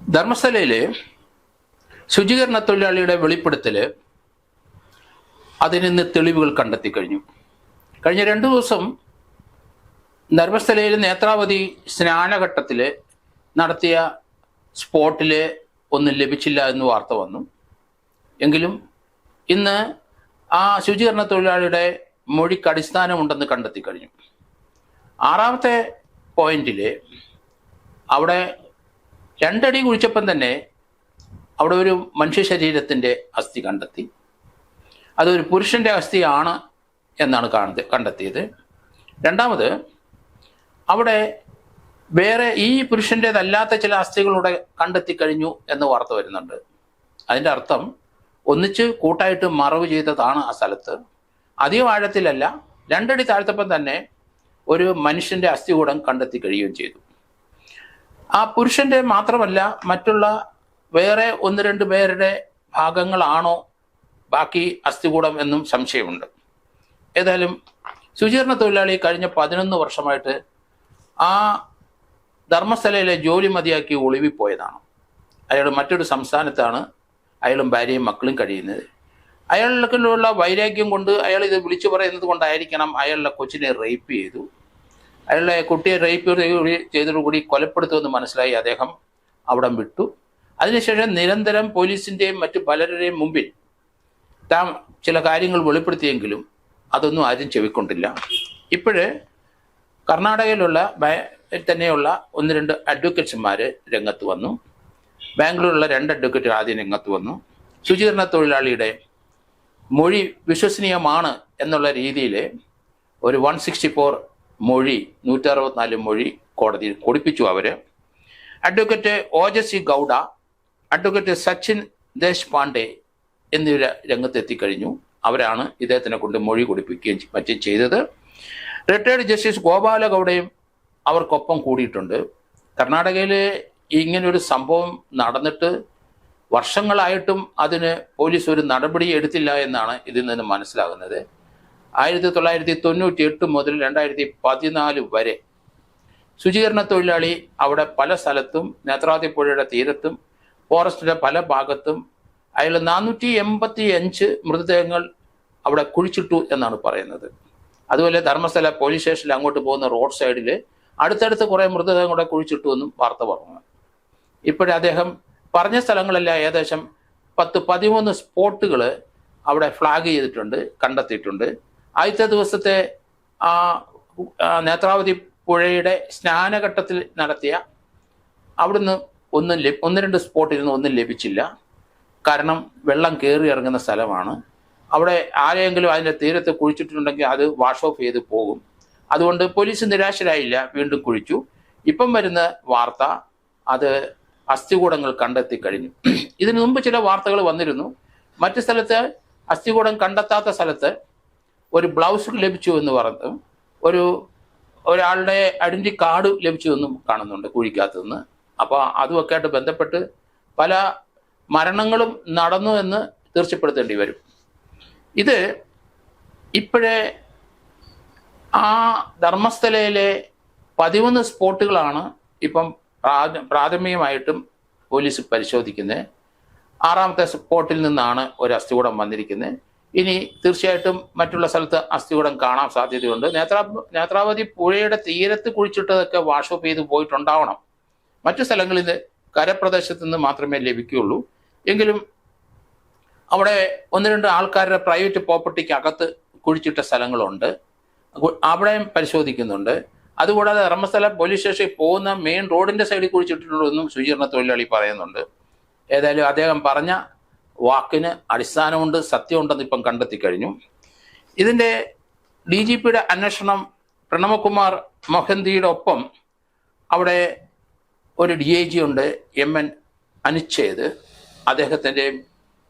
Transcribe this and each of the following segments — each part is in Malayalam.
ധർമ്മസ്ഥലയിൽ ശുചീകരണ തൊഴിലാളിയുടെ വെളിപ്പെടുത്തൽ അതിൽ നിന്ന് തെളിവുകൾ കണ്ടെത്തി കഴിഞ്ഞു. കഴിഞ്ഞ രണ്ടു ദിവസം ധർമ്മസ്ഥലയിൽ നേത്രാവതി സ്നാനഘട്ടത്തിൽ നടത്തിയ സ്പോട്ടിൽ ഒന്നും ലഭിച്ചില്ല എന്ന് വാർത്ത വന്നു. എങ്കിലും ഇന്ന് ആ ശുചീകരണ തൊഴിലാളിയുടെ മൊഴിക്ക് അടിസ്ഥാനമുണ്ടെന്ന് കണ്ടെത്തി കഴിഞ്ഞു. ആറാമത്തെ പോയിന്റിൽ അവിടെ രണ്ടടി കുഴിച്ചപ്പം തന്നെ അവിടെ ഒരു മനുഷ്യ ശരീരത്തിന്റെ അസ്ഥി കണ്ടെത്തി. അതൊരു പുരുഷന്റെ അസ്ഥിയാണ് എന്നാണ് കാണുന്നത് കണ്ടെത്തിയത്. രണ്ടാമത് അവിടെ വേറെ ഈ പുരുഷന്റേതല്ലാത്ത ചില അസ്ഥികളുടെ കണ്ടെത്തി കഴിഞ്ഞു എന്ന് വാർത്ത വരുന്നുണ്ട്. അതിന്റെ അർത്ഥം ഒന്നിച്ച് കൂട്ടായിട്ട് മറവ് ചെയ്തതാണ് ആ സ്ഥലത്ത്. അധികം ആഴത്തിലല്ല രണ്ടടി താഴ്ത്തപ്പം തന്നെ ഒരു മനുഷ്യന്റെ അസ്ഥികൂടം കണ്ടെത്തി കഴിയുകയും ചെയ്തു. ആ പുരുഷന്റെ മാത്രമല്ല മറ്റുള്ള വേറെ ഒന്ന് രണ്ട് പേരുടെ ഭാഗങ്ങളാണോ ബാക്കി അസ്ഥികൂടം എന്നും സംശയമുണ്ട്. ഏതായാലും ശുചീകരണ തൊഴിലാളി കഴിഞ്ഞ പതിനൊന്ന് വർഷമായിട്ട് ആ ധർമ്മസ്ഥലയിലെ ജോലി മതിയാക്കി ഒളിവിപ്പോയതാണ്. അയാൾ മറ്റൊരു സംസ്ഥാനത്താണ് അയാളും ഭാര്യയും മക്കളും കഴിയുന്നത്. അയാളിലുള്ള വൈരാഗ്യം കൊണ്ട് അയാൾ ഇത് വിളിച്ചു പറയുന്നത് കൊണ്ടായിരിക്കണം അയാളുടെ കൊച്ചിനെ റേപ്പ് ചെയ്തു. അയാളുടെ കുട്ടിയെ റേപ്പ് കൂടി ചെയ്തതോടുകൂടി കൊലപ്പെടുത്തുമെന്ന് മനസ്സിലായി അദ്ദേഹം അവിടം വിട്ടു. അതിനുശേഷം നിരന്തരം പോലീസിന്റെയും മറ്റു പലരുടെയും മുമ്പിൽ താൻ ചില കാര്യങ്ങൾ വെളിപ്പെടുത്തിയെങ്കിലും അതൊന്നും ആരും ചെവിക്കൊണ്ടില്ല. ഇപ്പോഴ് കർണാടകയിലുള്ള തന്നെയുള്ള ഒന്ന് രണ്ട് അഡ്വക്കേറ്റ്സുമാർ രംഗത്ത് വന്നു. ബാംഗ്ലൂരിലുള്ള രണ്ട് അഡ്വക്കേറ്റ് ആദ്യം രംഗത്ത് വന്നു. ശുചീകരണ തൊഴിലാളിയുടെ മൊഴി വിശ്വസനീയമാണ് എന്നുള്ള രീതിയിൽ ഒരു വൺ സിക്സ്റ്റി ഫോർ മൊഴി നൂറ്ററുപത്തിനാല് മൊഴി കോടതിയിൽ കൊടുപ്പിച്ചു അവർ അഡ്വക്കേറ്റ് ഓജസി ഗൗഡ അഡ്വക്കേറ്റ് സച്ചിൻ ദേശ്പാണ്ഡെ എന്നിവർ രംഗത്തെത്തിക്കഴിഞ്ഞു. അവരാണ് ഇദ്ദേഹത്തിനെ കൊണ്ട് മൊഴി കൊടുപ്പിക്കുകയും മറ്റും ചെയ്തത്. റിട്ടയർഡ് ജസ്റ്റിസ് ഗോപാലഗൗഡയും അവർക്കൊപ്പം കൂടിയിട്ടുണ്ട്. കർണാടകയിൽ ഇങ്ങനൊരു സംഭവം നടന്നിട്ട് വർഷങ്ങളായിട്ടും അതിന് പോലീസ് ഒരു നടപടി എടുത്തില്ല എന്നാണ് ഇതിൽ നിന്ന് മനസ്സിലാകുന്നത്. ആയിരത്തി തൊള്ളായിരത്തി തൊണ്ണൂറ്റി എട്ട് മുതൽ രണ്ടായിരത്തി പതിനാല് വരെ. ശുചീകരണ തൊഴിലാളി അവിടെ പല സ്ഥലത്തും നേത്രാവതി പുഴയുടെ തീരത്തും ഫോറസ്റ്റിന്റെ പല ഭാഗത്തും അയാൾ നാനൂറ്റി എൺപത്തി അഞ്ച് മൃതദേഹങ്ങൾ അവിടെ കുഴിച്ചിട്ടു എന്നാണ് പറയുന്നത്. അതുപോലെ ധർമ്മസ്ഥല പോലീസ് സ്റ്റേഷനിൽ അങ്ങോട്ട് പോകുന്ന റോഡ് സൈഡിൽ അടുത്തടുത്ത് കുറേ മൃതദേഹം കൂടെ കുഴിച്ചിട്ടു എന്നും വാർത്ത പറഞ്ഞു. ഇപ്പോഴേ അദ്ദേഹം പറഞ്ഞ സ്ഥലങ്ങളെല്ലാം ഏകദേശം പത്ത് പതിമൂന്ന് സ്പോട്ടുകൾ അവിടെ ഫ്ലാഗ് ചെയ്തിട്ടുണ്ട് കണ്ടെത്തിയിട്ടുണ്ട്. ആദ്യത്തെ ദിവസത്തെ ആ നേത്രാവതി പുഴയുടെ സ്നാനഘട്ടത്തിൽ നടത്തിയ അവിടുന്ന് ഒന്നും ഒന്ന് രണ്ട് സ്പോട്ടിൽ നിന്ന് ഒന്നും ലഭിച്ചില്ല. കാരണം വെള്ളം കയറി ഇറങ്ങുന്ന സ്ഥലമാണ്. അവിടെ ആരെയെങ്കിലും അതിന്റെ തീരത്ത് കുഴിച്ചിട്ടുണ്ടെങ്കിൽ അത് വാഷ് ഓഫ് ചെയ്ത് പോകും. അതുകൊണ്ട് പോലീസ് നിരാശരായില്ല വീണ്ടും കുഴിച്ചു. ഇപ്പം വരുന്ന വാർത്ത അത് അസ്ഥികൂടങ്ങൾ കണ്ടെത്തി കഴിഞ്ഞു. ഇതിനു മുമ്പ് ചില വാർത്തകൾ വന്നിരുന്നു. മറ്റു സ്ഥലത്ത് അസ്ഥികൂടം കണ്ടെത്താത്ത സ്ഥലത്ത് ഒരു ബ്ലൗസ് ലഭിച്ചു എന്ന് പറഞ്ഞു ഒരു ഒരാളുടെ ഐഡന്റി കാർഡ് ലഭിച്ചു എന്നും കാണുന്നുണ്ട് കുഴിക്കകത്തുനിന്ന് അപ്പോൾ അതുമൊക്കെ ആയിട്ട് ബന്ധപ്പെട്ട് പല മരണങ്ങളും നടന്നു എന്ന് തീർച്ചപ്പെടുത്തേണ്ടി വരും. ഇത് ഇപ്പോഴേ ആ ധർമ്മസ്ഥലയിലെ പതിമൂന്ന് സ്പോട്ടുകളാണ് ഇപ്പം പ്രാഥ- പ്രാഥമികമായിട്ടും പോലീസ് പരിശോധിക്കുന്നത്. ആറാമത്തെ സ്പോട്ടിൽ നിന്നാണ് ഒരു അസ്ഥികൂടം വന്നിരിക്കുന്നത്. ഇനി തീർച്ചയായിട്ടും മറ്റുള്ള സ്ഥലത്ത് അസ്ഥികൂടം കാണാൻ സാധ്യതയുണ്ട്. നേത്രാ നേത്രാവതി പുഴയുടെ തീരത്ത് കുഴിച്ചിട്ടതൊക്കെ വാഷപ്പ് ചെയ്ത് പോയിട്ടുണ്ടാവണം. മറ്റു സ്ഥലങ്ങളിൽ കരപ്രദേശത്ത് നിന്ന് മാത്രമേ ലഭിക്കുകയുള്ളൂ. എങ്കിലും അവിടെ ഒന്ന് രണ്ട് ആൾക്കാരുടെ പ്രൈവറ്റ് പ്രോപ്പർട്ടിക്ക് അകത്ത് കുഴിച്ചിട്ട സ്ഥലങ്ങളുണ്ട്. അവിടെയും പരിശോധിക്കുന്നുണ്ട്. അതുകൂടാതെ ധർമ്മസ്ഥല പോലീസ് സ്റ്റേഷനിൽ പോകുന്ന മെയിൻ റോഡിന്റെ സൈഡിൽ കുഴിച്ചിട്ടുള്ളതെന്നും ശുചീകരണ തൊഴിലാളി പറയുന്നുണ്ട്. ഏതായാലും അദ്ദേഹം പറഞ്ഞ വാക്കിന് അടിസ്ഥാനമുണ്ട് സത്യമുണ്ടെന്ന് ഇപ്പം കണ്ടെത്തി കഴിഞ്ഞു. ഇതിന്റെ ഡി ജി പിയുടെ അന്വേഷണം പ്രണവകുമാർ മൊഹന്തിയുടെ ഒപ്പം അവിടെ ഒരു ഡി ഐ ജി ഉണ്ട് എം എൻ അനുച്ഛേദ് അദ്ദേഹത്തിന്റെ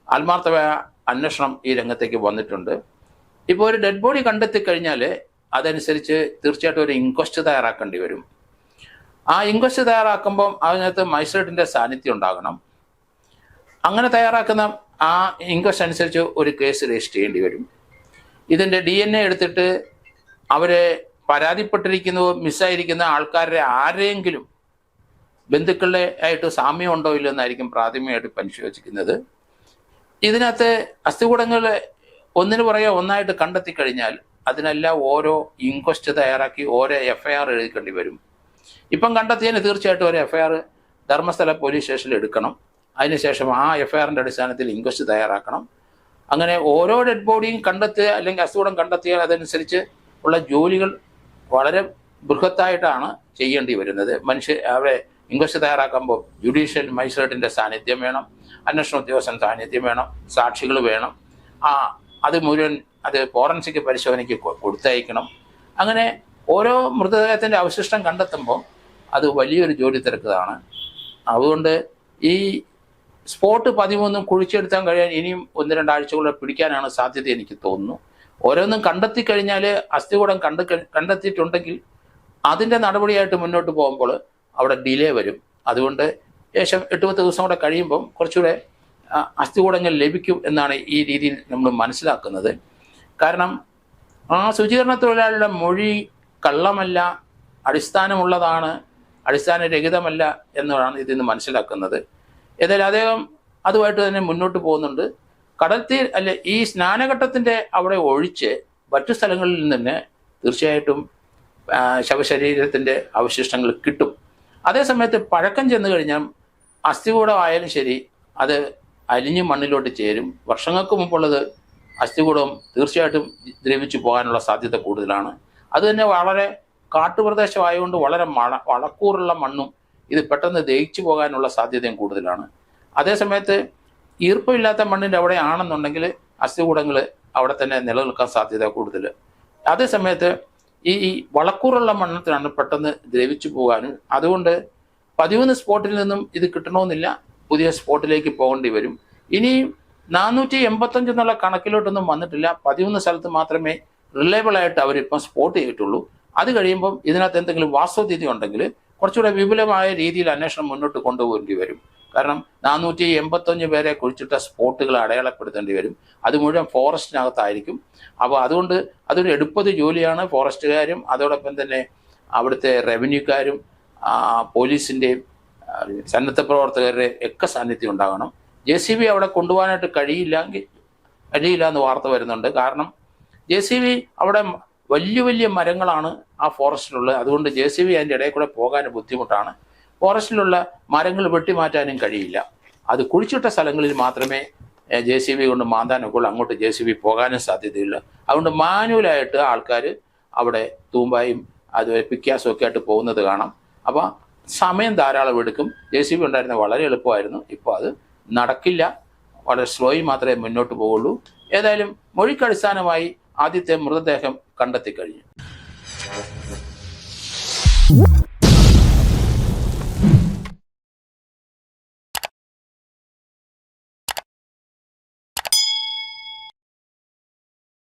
ആത്മാർത്ഥമായ അന്വേഷണം ഈ രംഗത്തേക്ക് വന്നിട്ടുണ്ട്. ഇപ്പോൾ ഒരു ഡെഡ് ബോഡി കണ്ടെത്തി കഴിഞ്ഞാൽ അതനുസരിച്ച് തീർച്ചയായിട്ടും ഒരു ഇൻക്വസ്റ്റ് തയ്യാറാക്കേണ്ടി വരും. ആ ഇൻക്വസ്റ്റ് തയ്യാറാക്കുമ്പം അതിനകത്ത് മജിസ്ട്രേറ്റിന്റെ സാന്നിധ്യം ഉണ്ടാകണം. അങ്ങനെ തയ്യാറാക്കുന്ന ആ ഇൻക്വസ്റ്റ് അനുസരിച്ച് ഒരു കേസ് രജിസ്റ്റർ ചെയ്യേണ്ടി വരും. ഇതിന്റെ ഡി എൻ എ എടുത്തിട്ട് അവരെ പരാതിപ്പെട്ടിരിക്കുന്നതോ മിസ്സായിരിക്കുന്ന ആൾക്കാരുടെ ആരെയെങ്കിലും ബന്ധുക്കളുടെ ആയിട്ട് സാമ്യം ഉണ്ടോ ഇല്ലയോ എന്നായിരിക്കും പ്രാഥമികമായിട്ട് പരിശോധിക്കുന്നത്. ഇതിനകത്ത് അസ്ഥികൂടങ്ങൾ ഒന്നിനു പുറകെ ഒന്നായിട്ട് കണ്ടെത്തി കഴിഞ്ഞാൽ അതിനെല്ലാം ഓരോ ഇൻക്വസ്റ്റ് തയ്യാറാക്കി ഓരോ എഫ് ഐ ആർ എഴുതിക്കേണ്ടി വരും. ഇപ്പം കണ്ടെത്തിയതിന് തീർച്ചയായിട്ടും ഒരു F I R Dharmasthala police സ്റ്റേഷനിൽ എടുക്കണം. അതിനുശേഷം ആ എഫ് ഐ ആറിന്റെ അടിസ്ഥാനത്തിൽ ഇൻക്വസ്റ്റ് തയ്യാറാക്കണം. അങ്ങനെ ഓരോ ഡെഡ് ബോഡിയും കണ്ടെത്തുക അല്ലെങ്കിൽ അസുഖം കണ്ടെത്തിയാൽ അതനുസരിച്ച് ഉള്ള ജോലികൾ വളരെ ബൃഹത്തായിട്ടാണ് ചെയ്യേണ്ടി വരുന്നത്. മനുഷ്യ അവരെ ഇൻക്വസ്റ്റ് തയ്യാറാക്കുമ്പോൾ ജുഡീഷ്യൽ മജിസ്ട്രേറ്റിന്റെ സാന്നിധ്യം വേണം അന്വേഷണ ഉദ്യോഗസ്ഥൻ സാന്നിധ്യം വേണം സാക്ഷികൾ വേണം. ആ അത് മുഴുവൻ അത് ഫോറൻസിക് പരിശോധനയ്ക്ക് കൊടുത്തയക്കണം. അങ്ങനെ ഓരോ മൃതദേഹത്തിന്റെ അവശിഷ്ടം കണ്ടെത്തുമ്പോൾ അത് വലിയൊരു ജോലി തിരക്കതാണ്. അതുകൊണ്ട് ഈ സ്പോട്ട് പതിമൂന്നും കുഴിച്ചെടുത്താൻ കഴിയാൻ ഇനിയും ഒന്ന് രണ്ടാഴ്ചകളെ പിടിക്കാനാണ് സാധ്യത എനിക്ക് തോന്നുന്നു. ഓരോന്നും കണ്ടെത്തി കഴിഞ്ഞാൽ അസ്ഥികൂടം കണ്ട് കണ്ടെത്തിയിട്ടുണ്ടെങ്കിൽ അതിന്റെ നടപടിയായിട്ട് മുന്നോട്ട് പോകുമ്പോൾ അവിടെ ഡിലേ വരും. അതുകൊണ്ട് ശേഷം എട്ട് പത്ത് ദിവസം കൂടെ കഴിയുമ്പം കുറച്ചുകൂടെ അസ്ഥികൂടങ്ങൾ ലഭിക്കും എന്നാണ് ഈ രീതിയിൽ നമ്മൾ മനസ്സിലാക്കുന്നത്. കാരണം ആ ശുചീകരണ തൊഴിലാളിയുടെ മൊഴി കള്ളമല്ല അടിസ്ഥാനമുള്ളതാണ് അടിസ്ഥാനരഹിതമല്ല എന്നതാണ് ഇതിൽ നിന്ന് മനസ്സിലാക്കുന്നത്. ഏതായാലും അദ്ദേഹം അതുമായിട്ട് തന്നെ മുന്നോട്ട് പോകുന്നുണ്ട്. കടൽത്തീർ അല്ലെ ഈ സ്നാനഘട്ടത്തിന്റെ അവിടെ ഒഴിച്ച് മറ്റു സ്ഥലങ്ങളിൽ നിന്ന് തീർച്ചയായിട്ടും ശവശരീരത്തിന്റെ അവശിഷ്ടങ്ങൾ കിട്ടും. അതേസമയത്ത് പഴക്കം ചെന്ന് കഴിഞ്ഞാൽ അസ്ഥികൂടം ആയാലും ശരി അത് അലിഞ്ഞ് മണ്ണിലോട്ട് ചേരും. വർഷങ്ങൾക്ക് മുമ്പുള്ളത് അസ്ഥികൂടം തീർച്ചയായിട്ടും ദ്രവിച്ചു പോകാനുള്ള സാധ്യത കൂടുതലാണ്. അതുതന്നെ വളരെ കാട്ടുപ്രദേശമായതുകൊണ്ട് വളരെ മഴ വളക്കൂറുള്ള മണ്ണും ഇത് പെട്ടെന്ന് ദഹിച്ചു പോകാനുള്ള സാധ്യതയും കൂടുതലാണ്. അതേസമയത്ത് ഈർപ്പമില്ലാത്ത മണ്ണിന്റെ അവിടെ ആണെന്നുണ്ടെങ്കിൽ അസ്ഥികൂടങ്ങൾ അവിടെ തന്നെ നിലനിൽക്കാൻ സാധ്യത കൂടുതൽ അതേസമയത്ത് ഈ ഈ വളക്കൂറുള്ള മണ്ണത്തിനാണ് പെട്ടെന്ന് ദ്രവിച്ചു പോകാനും അതുകൊണ്ട് പതിമൂന്ന് സ്പോട്ടിൽ നിന്നും ഇത് കിട്ടണമെന്നില്ല. പുതിയ സ്പോട്ടിലേക്ക് പോകേണ്ടി വരും. ഇനി നാനൂറ്റി എൺപത്തഞ്ച് എന്നുള്ള കണക്കിലോട്ടൊന്നും വന്നിട്ടില്ല. പതിമൂന്ന് സ്ഥലത്ത് മാത്രമേ റിലയബിൾ ആയിട്ട് അവരിപ്പം സ്പോട്ട് ചെയ്തിട്ടുള്ളൂ. അത് കഴിയുമ്പം ഇതിനകത്ത് എന്തെങ്കിലും വാസ്തുതിഥി ഉണ്ടെങ്കിൽ കുറച്ചുകൂടെ വിപുലമായ രീതിയിൽ അന്വേഷണം മുന്നോട്ട് കൊണ്ടുപോകേണ്ടി വരും. കാരണം നാനൂറ്റി എൺപത്തഞ്ച് പേരെ കുഴിച്ചിട്ട സ്പോട്ടുകൾ അടയാളപ്പെടുത്തേണ്ടി വരും. അത് മുഴുവൻ ഫോറസ്റ്റിനകത്തായിരിക്കും. അപ്പോൾ അതുകൊണ്ട് അതൊരു എടുപ്പത് ജോലിയാണ് ഫോറസ്റ്റുകാരും അതോടൊപ്പം തന്നെ അവിടുത്തെ റവന്യൂക്കാരും പോലീസിന്റെയും സന്നദ്ധ പ്രവർത്തകരുടെ ഒക്കെ സാന്നിധ്യം ഉണ്ടാകണം. ജെ സി ബി അവിടെ കൊണ്ടുപോകാനായിട്ട് കഴിയില്ലെങ്കിൽ കഴിയില്ല എന്ന് വാർത്ത വരുന്നുണ്ട്. കാരണം ജെ സി ബി അവിടെ വലിയ വലിയ മരങ്ങളാണ് ആ ഫോറസ്റ്റിലുള്ള അതുകൊണ്ട് ജെ സി ബി അതിന്റെ ഇടയിൽ കൂടെ പോകാൻ ബുദ്ധിമുട്ടാണ്. ഫോറസ്റ്റിലുള്ള മരങ്ങൾ വെട്ടിമാറ്റാനും കഴിയില്ല. അത് കുഴിച്ചിട്ട സ്ഥലങ്ങളിൽ മാത്രമേ ജെ സി ബി കൊണ്ട് മാന്താനൊക്കെ അങ്ങോട്ട് ജെ സി ബി പോകാനും സാധ്യതയില്ല അതുകൊണ്ട് മാനുവലായിട്ട് ആൾക്കാർ അവിടെ തൂമ്പായും അത് പിക്കാസും ഒക്കെ ആയിട്ട് പോകുന്നത് കാണാം. അപ്പോൾ സമയം ധാരാളം എടുക്കും. ജെ സി ബി ഉണ്ടായിരുന്ന വളരെ എളുപ്പമായിരുന്നു. ഇപ്പോൾ അത് നടക്കില്ല. വളരെ സ്ലോയി മാത്രമേ മുന്നോട്ട് പോകുള്ളൂ ഏതായാലും മൊഴിക്കടിസ്ഥാനമായി ആദ്യത്തെ മൃതദേഹം കണ്ടെത്തി കഴിഞ്ഞു What?